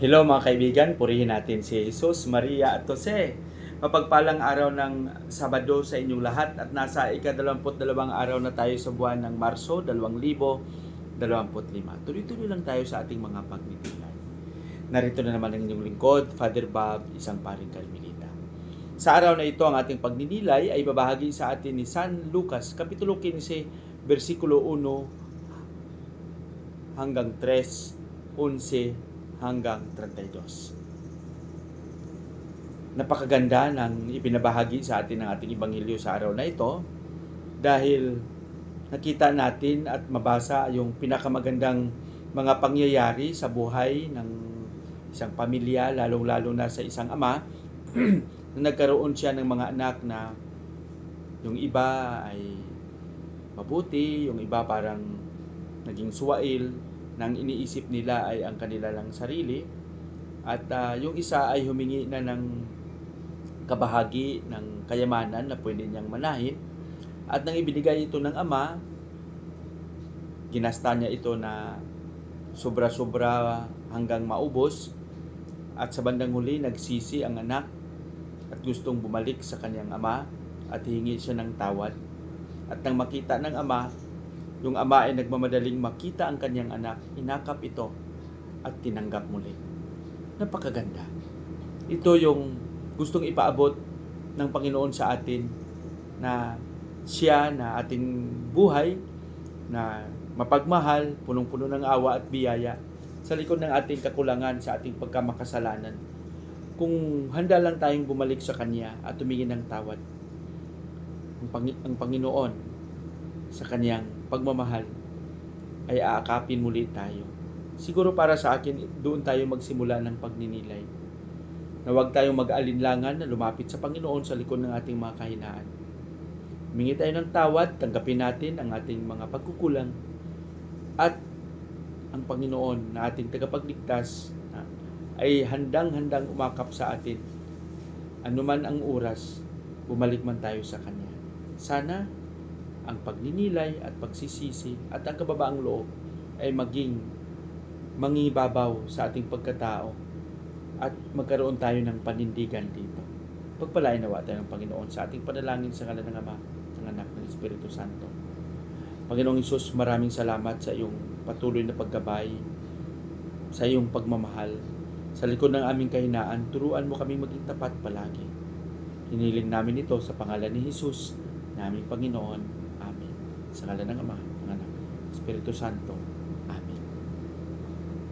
Hello mga kaibigan, purihin natin si Jesus, Maria at Jose. Mapagpalang araw ng Sabado sa inyong lahat at nasa ika-22 araw na tayo sa buwan ng Marso 2025. Tuloy-tuloy lang tayo sa ating mga pagnitingan. Narito na naman ang inyong lingkod, Father Bob, isang paring Carmelita. Sa araw na ito, ang ating pagninilay ay babahagi sa atin ni San Lucas, Kapitulo 15, versikulo 1 hanggang 3, 11 hanggang 32. Napakaganda ng ipinabahagi sa atin ng ating Ebanghelyo sa araw na ito dahil nakita natin at mabasa yung pinakamagandang mga pangyayari sa buhay ng isang pamilya, lalong-lalo na sa isang ama, na nagkaroon siya ng mga anak na yung iba ay mabuti, yung iba parang naging suwail, nang iniisip nila ay ang kanila lang sarili. At ah, yung isa ay humingi na ng kabahagi ng kayamanan na pwede niyang manahin. At nang ibinigay ito ng ama ginasta niya ito na sobra-sobra hanggang maubos. At sa bandang huli nagsisi ang anak at gustong bumalik sa kanyang ama at hingi siya ng tawad. At nang makita ng ama yung ama ay nagmamadaling makita ang kanyang anak, inakap ito at tinanggap muli. Napakaganda. Ito yung gustong ipaabot ng Panginoon sa atin na siya na ating buhay na mapagmahal, punong-puno ng awa at biyaya sa likod ng ating kakulangan sa ating pagkamakasalanan. Kung handa lang tayong bumalik sa Kanya at tumingin ng tawad, ang, Pangi- ang Panginoon sa Kanyang pagmamahal ay aakapin muli tayo. Siguro para sa akin, doon tayo magsimula ng pagninilay. Na huwag tayong mag-alinlangan na lumapit sa Panginoon sa likod ng ating mga kahinaan. Humingi tayo ng tawad, tanggapin natin ang ating mga pagkukulang at ang Panginoon na ating tagapagligtas ay handang-handang umakap sa atin. Anuman ang oras, bumalik man tayo sa Kanya. Sana ang pagninilay at pagsisisi at ang kababaang loob ay maging mangibabaw sa ating pagkatao at magkaroon tayo ng panindigan dito. Pagpalain nawa tayo ng Panginoon sa ating panalangin sa ngalan ng Ama, ng Anak, ng Espiritu Santo. Panginoong Isus, maraming salamat sa iyong patuloy na paggabay, sa iyong pagmamahal. Sa likod ng aming kahinaan, turuan mo kami maging tapat palagi. Hiniling namin ito sa pangalan ni Jesus, naming Panginoon. Sa ngalan ng Ama, ng Anak, Espiritu Santo.